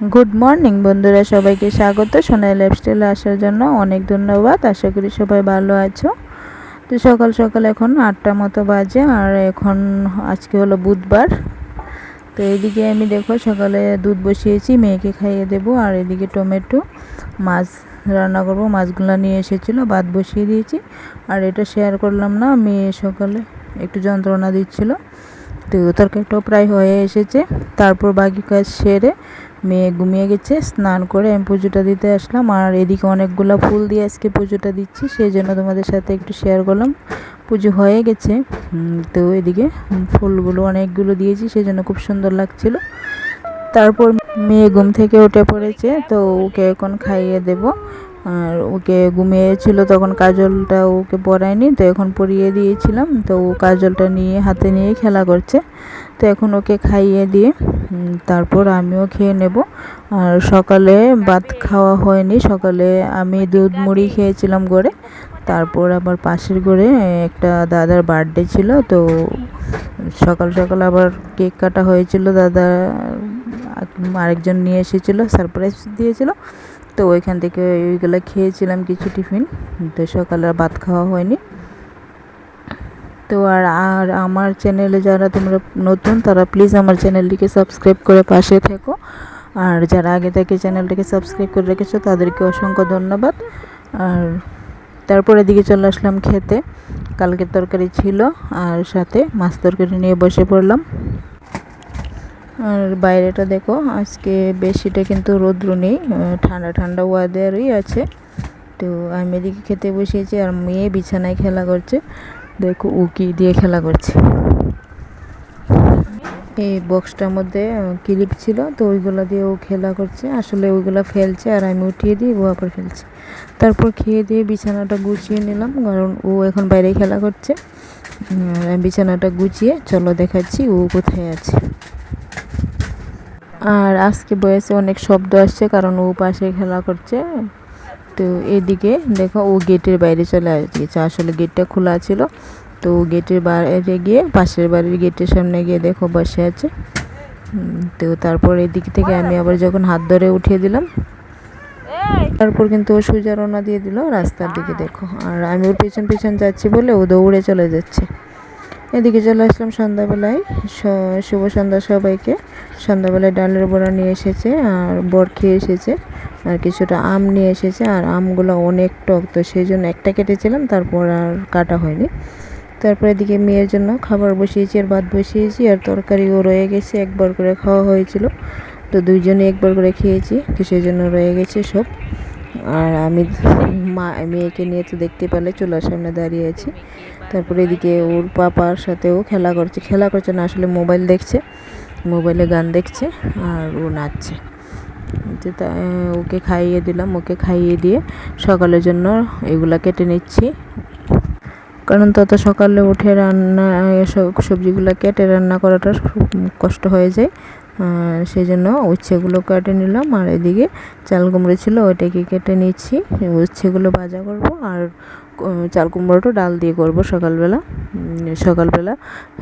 Good morning বন্ধুরা, সবাইকে স্বাগত। সোনাই লাইফস্টাইলে আসার জন্য অনেক ধন্যবাদ। আশা করি সবাই ভালো আছো। তো সকাল সকাল এখন আটটা মতো বাজে, আর এখন আজকে হলো বুধবার। তো এদিকে আমি দেখো, সকালে দুধ বসিয়েছি, মেয়েকে খাইয়ে দেব, আর এদিকে টমেটো মাছ রান্না করব। মাছগুলো নিয়ে এসেছিল, ভাত বসিয়ে দিয়েছি। আর এটা শেয়ার করলাম না, মেয়ে সকালে একটু যন্ত্রণা দিচ্ছিল। তো তরকারিটাও প্রায় হয়ে এসেছে। তারপর বাকি কাজ সেরে মেয়ে ঘুমিয়ে গেছে, স্নান করে আমি পুজোটা দিতে আসলাম। আর এদিকে অনেকগুলো ফুল দিয়ে আজকে পুজোটা দিচ্ছি সেই জন্য তোমাদের সাথে একটু শেয়ার করলাম। পুজো হয়ে গেছে। তো এদিকে ফুলগুলো অনেকগুলো দিয়েছি সেই জন্য খুব সুন্দর লাগছিল। তারপর মেয়ে ঘুম থেকে উঠে পড়েছে, তো ওকে এখন খাইয়ে দেব। আর ওকে ঘুমিয়েছিল তখন কাজলটা ওকে পরায়নি তো এখন পরিয়ে দিয়েছিলাম। তো ও কাজলটা নিয়ে হাতে নিয়ে খেলা করছে। তো এখন ওকে খাইয়ে দিয়ে তারপর আমিও খেয়ে নেব। আর সকালে ভাত খাওয়া হয়নি। সকালে আমি দুধ মুড়ি খেয়েছিলাম গড়ে। তারপর আবার পাশের ঘরে একটা দাদার বার্থডে ছিল। তো সকাল সকাল আবার কেক কাটা হয়েছিল। দাদা আরেকজন নিয়ে এসেছিল, সারপ্রাইজ দিয়েছিল। তো ওইখান থেকে ওইগুলো খেয়েছিলাম কিছু টিফিন। তো সকালে ভাত খাওয়া হয়নি। তো আর আর আমার চ্যানেলে যারা তোমরা নতুন, তারা প্লিজ আমার চ্যানেলটিকে সাবস্ক্রাইব করে পাশে থেকো। আর যারা আগে থেকে চ্যানেলটাকে সাবস্ক্রাইব করে রেখেছো, তাদেরকে অসংখ্য ধন্যবাদ। আর তারপর এদিকে চলে আসলাম খেতে। কালকের তরকারি ছিল, আর সাথে মাছ তরকারি নিয়ে বসে পড়লাম। আর বাইরেটা দেখো, আজকে বেশিটা কিন্তু রৌদ্র নেই ঠান্ডা ঠান্ডা ওয়াদারই আছে। তো আমি এদিকে খেতে বসিয়েছি আর মেয়ে বিছানায় খেলা করছে। দেখো উকি দিয়ে খেলা করছে। এই বক্সটার মধ্যে ক্লিপ ছিল, তো ওইগুলো দিয়ে ও খেলা করছে। আসলে ওইগুলো ফেলছে আর আমি উঠিয়ে দিই, ও আবার ফেলছে। তারপর খেয়ে দিয়ে বিছানাটা গুছিয়ে নিলাম, কারণ ও এখন বাইরে খেলা করছে। বিছানাটা গুছিয়ে, চলো দেখাচ্ছি ও কোথায় আছে। আর আজকে বয়সে অনেক শব্দ আসছে কারণ ও পাশে খেলা করছে। তো এদিকে দেখো ও গেটের বাইরে চলে গেছে আসলে গেটটা খোলা ছিল। তো গেটের বাইরে গিয়ে পাশের বাড়ির গেটের সামনে গিয়ে দেখো বসে আছে। তো তারপর এদিক থেকে আমি আবার যখন হাত ধরে উঠিয়ে দিলাম তারপর কিন্তু ও সোজা রওনা দিয়ে দিল রাস্তার দিকে দেখো। আর আমি ওর পেছন পেছন যাচ্ছি বলে ও দৌড়ে চলে যাচ্ছে। এদিকে চলে আসলাম সন্ধ্যাবেলায়। শুভ সন্ধ্যা সবাইকে। সন্ধ্যাবেলায় ডালের বড়া নিয়ে এসেছে আর বর খেয়ে এসেছে আর কিছুটা আম নিয়ে এসেছে আর আমগুলো অনেক টক, তো সেই জন্য একটা কেটেছিলাম, তারপর আর কাটা হয়নি। তারপর এদিকে মেয়ের জন্য খাবার বসিয়েছি আর ভাত বসিয়েছি আর তরকারিও রয়ে গেছে, একবার করে খাওয়া হয়েছিল। তো দুইজনে একবার করে খেয়েছি, তো সেই জন্য রয়ে গেছে সব। আর আমি মা, মেয়েকে নিয়ে তো দেখতে পেলে চুলার সামনে দাঁড়িয়ে আছি। তারপরে এদিকে ওর পাপার সাথেও খেলা করছে। খেলা করছে না, আসলে মোবাইল দেখছে, মোবাইলে গান দেখছে আর ও নাচছে। ওকে খাইয়ে দিলাম। ওকে খাইয়ে দিয়ে সকালের জন্য এগুলো কেটে নিচ্ছি। কারণ তত সকালে উঠে রান্না সবজিগুলো কেটে রান্না করাটা খুব কষ্ট হয়ে যায়। সেই জন্য উচ্ছেগুলো কেটে নিলাম। আর এদিকে চাল কুমড়ো ছিল, ওইটাকে কেটে নিচ্ছি। উচ্ছেগুলো ভাজা করব আর চাল কুমড়োটা ডাল দিয়ে করব সকালবেলা। সকালবেলা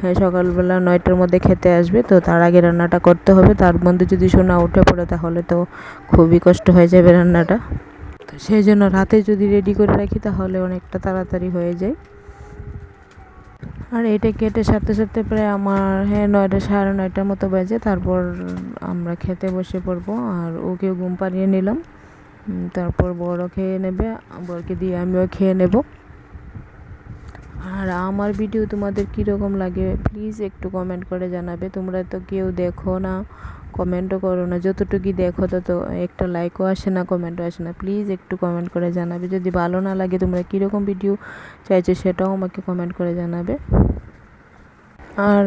হ্যাঁ সকালবেলা নয়টার মধ্যে খেতে আসবে, তো তার আগে রান্নাটা করতে হবে। তার মধ্যে যদি সোনা উঠে পড়ে, তাহলে তো খুবই কষ্ট হয়ে যাবে রান্নাটা। তো সেই জন্য রাতে যদি রেডি করে রাখি, তাহলে অনেকটা তাড়াতাড়ি হয়ে যায়। আর এটা কেটে সারতে সারতে প্রায় আমার হ্যাঁ নয়টা, সাড়ে নয়টার মতো বেজে। তারপর আমরা খেতে বসে পড়ব আর ওকে ঘুম পাড়িয়ে নিলাম। তারপর বড় খেয়ে নেবে বড়কে দিয়ে আমিও খেয়ে নেব। আর আমার ভিডিও তোমাদের কীরকম লাগে, প্লিজ একটু কমেন্ট করে জানাবে। তোমরা তো কেউ দেখো না। কমেন্টও করো না। যতটুকুই দেখো, তত একটা লাইকও আসে না কমেন্টও আসে না। প্লিজ একটু কমেন্ট করে জানাবে। যদি ভালো না লাগে, তোমরা কীরকম ভিডিও চাইছো সেটাও আমাকে কমেন্ট করে জানাবে। আর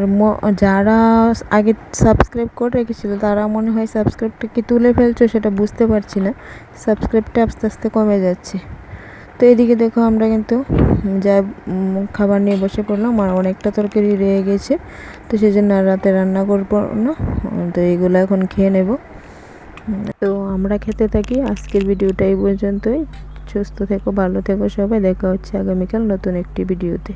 যারা আগে সাবস্ক্রাইব করে রেখেছিলো, তারা মনে হয় সাবস্ক্রাইবটা কি তুলে ফেলছো সেটা বুঝতে পারছি না। সাবস্ক্রাইবটা আস্তে আস্তে কমে যাচ্ছে। তো এদিকে দেখো আমরা কিন্তু যা খাবার নিয়ে বসে পড়লাম, আর অনেকটা তরকারি রয়ে গেছে। তো সেই জন্য রাতে রান্না করব না। তো এগুলো এখন খেয়ে নেব। তো আমরা খেতে থাকি। আজকের ভিডিওটা এই পর্যন্তই। সুস্থ থেকো, ভালো থেকো সবাই। দেখা হচ্ছে আগামীকাল নতুন একটি ভিডিওতে।